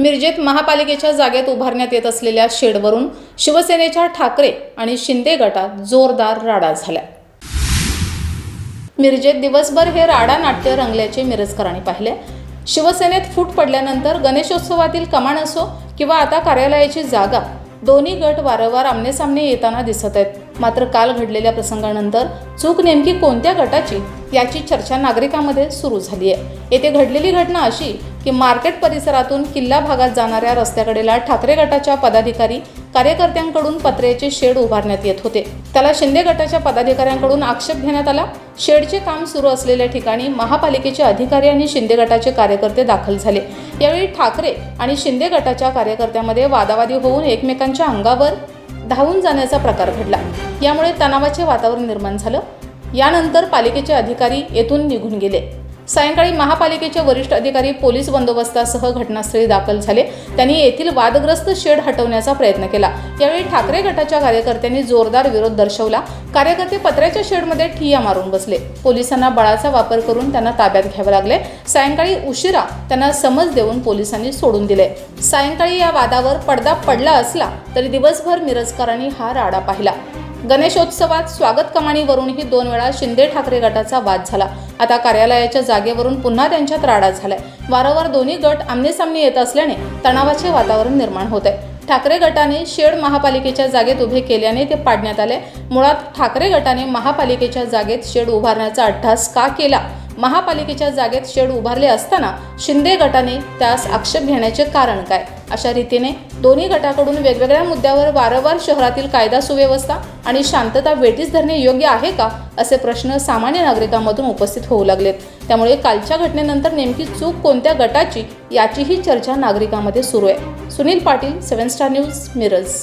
मिरजेत महापालिकेच्या जागेत उभारण्यात येत असलेल्या शेडवरून शिवसेनेच्या ठाकरे आणि शिंदे गटात जोरदार राडा झाला मिरजेत दिवसभर हे राडा नाट्य रंगल्याचे मिरजकरांनी पाहिले. शिवसेनेत फूट पडल्यानंतर गणेशोत्सवातील कमान असो किंवा आता कार्यालयाची जागा दोन्ही गट वारंवार आमनेसामने येताना दिसत आहेत. मात्र काल घडलेल्या प्रसंगानंतर चूक नेमकी कोणत्या गटाची याची चर्चा नागरिकांमध्ये सुरू झाली आहे येथे घडलेली घटना अशी की मार्केट परिसरातून किल्ला भागात जाणाऱ्या रस्त्याकडेला ठाकरे गटाच्या पदाधिकारी कार्यकर्त्यांकडून पत्र्याचे शेड उभारण्यात येत होते. त्याला शिंदे गटाच्या पदाधिकाऱ्यांकडून आक्षेप घेण्यात आला. शेडचे काम सुरू असलेल्या ठिकाणी महापालिकेचे अधिकारी आणि शिंदे गटाचे कार्यकर्ते दाखल झाले. यावेळी ठाकरे आणि शिंदे गटाच्या कार्यकर्त्यामध्ये वादावादी होऊन एकमेकांच्या अंगावर धावून जाण्याचा प्रकार घडला. यामुळे तणावाचे वातावरण निर्माण झालं. यानंतर पालिकेचे अधिकारी येथून निघून गेले. सायंकाळी महापालिकेचे वरिष्ठ अधिकारी पोलीस बंदोबस्तासह घटनास्थळी दाखल झाले. त्यांनी येथील वादग्रस्त शेड हटवण्याचा प्रयत्न केला. यावेळी ठाकरे गटाच्या कार्यकर्त्यांनी जोरदार विरोध दर्शवला. कार्यकर्ते पत्र्याच्या शेडमध्ये ठिया मारून बसले. पोलिसांना बळाचा वापर करून त्यांना ताब्यात घ्यावे लागले. सायंकाळी उशिरा त्यांना समज देऊन पोलिसांनी सोडून दिले. सायंकाळी या वादावर पडदा पडला असला तरी दिवसभर मिरजकरांनी हा राडा पाहिला. गणेशोत्सवात स्वागत कमानीवरूनही दोन वेळा शिंदे ठाकरे गटाचा वाद झाला. आता कार्यालयाच्या जागेवरून पुन्हा त्यांच्यात राडा झालाय. वारंवार दोन्ही गट आमनेसामने येत असल्याने तणावाचे वातावरण निर्माण होत आहे ठाकरे गटाने शेड महापालिकेच्या जागेत उभे केल्याने ते पाडण्यात आले. मुळात ठाकरे गटाने महापालिकेच्या जागेत शेड उभारण्याचा अट्टास का केला? महापालिकेच्या जागेत शेड उभारले असताना शिंदे गटाने त्यास आक्षेप घेण्याचे कारण काय? अशा रीतीने दोन्ही गटाकडून वेगवेगळ्या मुद्द्यावर वारंवार शहरातील कायदा सुव्यवस्था आणि शांतता वेठीस धरणे योग्य आहे का? असे प्रश्न सामान्य नागरिकांमधून उपस्थित होऊ लागलेत. त्यामुळे कालच्या घटनेनंतर नेमकी चूक कोणत्या गटाची याचीही चर्चा नागरिकांमध्ये सुरू आहे. Sunil Patil seven star news Miraj.